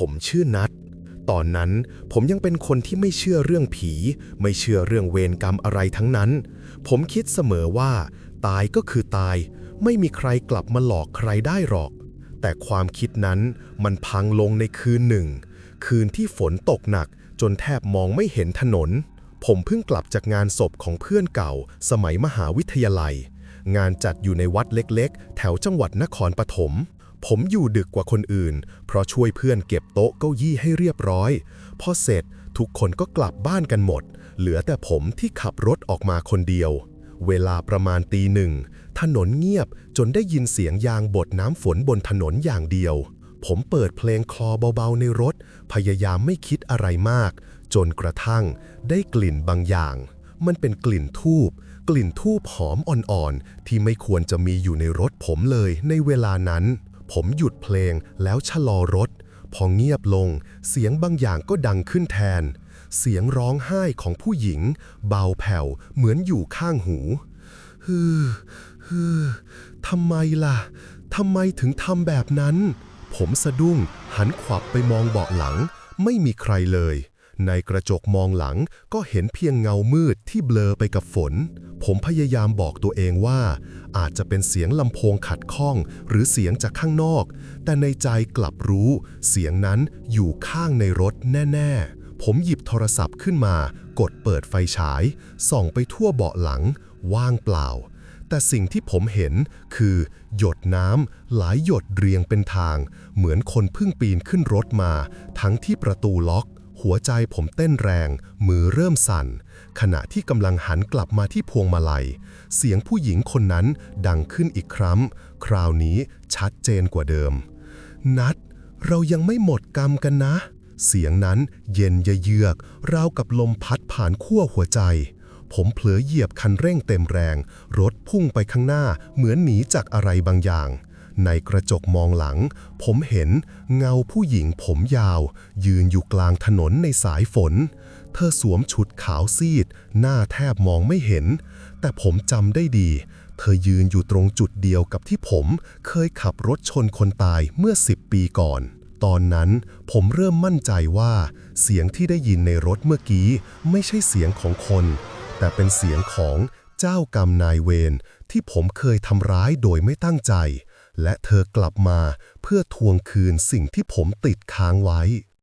ผมชื่อนัทตอนนั้นผมยังเป็นคนที่ไม่เชื่อเรื่องผี ไม่เชื่อเรื่องเวรกรรมอะไรทั้งนั้น ผมคิดเสมอว่า ตายก็คือตาย ไม่มีใครกลับมาหลอกใครได้หรอก แต่ความคิดนั้นมันพังลงในคืนหนึ่ง คืนที่ฝนตกหนักจนแทบมองไม่เห็นถนน ผมเพิ่งกลับจากงานศพของเพื่อนเก่า สมัยมหาวิทยาลัย งานจัดอยู่ในวัดเล็กๆ แถวจังหวัดนครปฐม ผมอยู่ดึกกว่าคนอื่น เพราะช่วยเพื่อนเก็บโต๊ะเก้าอี้ให้เรียบร้อย พอเสร็จทุกคนก็กลับบ้านกันหมด เหลือแต่ผมที่ขับรถออกมาคนเดียว เวลาประมาณตีหนึ่ง ถนนเงียบจนได้ยินเสียงยางบดน้ำฝนบนถนนอย่างเดียว ผมเปิดเพลงคลอเบาๆในรถ พยายามไม่คิดอะไรมาก จนกระทั่งได้กลิ่นบางอย่าง มันเป็นกลิ่นทูบกลิ่นทูบหอมอ่อนๆ ที่ไม่ควรจะมีอยู่ในรถผมเลยในเวลานั้น ผมหยุดเพลงแล้วชะลอรถ พอเงียบลง เสียงบางอย่างก็ดังขึ้นแทน เสียงร้องไห้ของผู้หญิง เบาแผ่วเหมือนอยู่ข้างหูฮือฮือทำไมล่ะทำไมถึงทำแบบนั้น ผมสะดุ้งหันขวับไปมองเบาะหลัง ไม่มีใครเลย ในกระจกมองหลังก็เห็นเพียงเงามืดที่เบลอไปกับฝน ผมพยายามบอกตัวเองว่า อาจจะเป็นเสียงลำโพงขัดข้อง หรือเสียงจากข้างนอก แต่ในใจกลับรู้ เสียงนั้นอยู่ข้างในรถแน่ ๆ ผมหยิบโทรศัพท์ขึ้นมา กดเปิดไฟฉาย ส่องไปทั่วเบาะหลัง ว่างเปล่า แต่สิ่งที่ผมเห็นคือ หยดน้ำหลายหยดเรียงเป็นทาง เหมือนคนเพิ่งปีนขึ้นรถมา ทั้งที่ประตูล็อก หัวใจผมเต้นแรง มือเริ่มสั่น ขณะที่กำลังหันกลับมาที่พวงมาลัย เสียงผู้หญิงคนนั้นดังขึ้นอีกครั้ง คราวนี้ชัดเจนกว่าเดิม นัด เรายังไม่หมดกรรมกันนะ เสียงนั้นเย็นเยือกราวกับลมพัดผ่านขั้วหัวใจ ผมเผลอเหยียบคันเร่งเต็มแรง รถพุ่งไปข้างหน้าเหมือนหนีจากอะไรบางอย่าง ในกระจกมองหลัง ผมเห็นเงาผู้หญิงผมยาว ยืนอยู่กลางถนนในสายฝน เธอสวมชุดขาวซีด หน้าแทบมองไม่เห็น แต่ผมจำได้ดี เธอยืนอยู่ตรงจุดเดียวกับที่ผมเคยขับรถชนคนตายเมื่อ10ปีก่อน ตอนนั้นผมเริ่มมั่นใจว่า เสียงที่ได้ยินในรถเมื่อกี้ ไม่ใช่เสียงของคน แต่เป็นเสียงของเจ้ากรรมนายเวรที่ผมเคยทำร้ายโดยไม่ตั้งใจ และเธอกลับมาเพื่อทวงคืนสิ่งที่ผมติดค้างไว้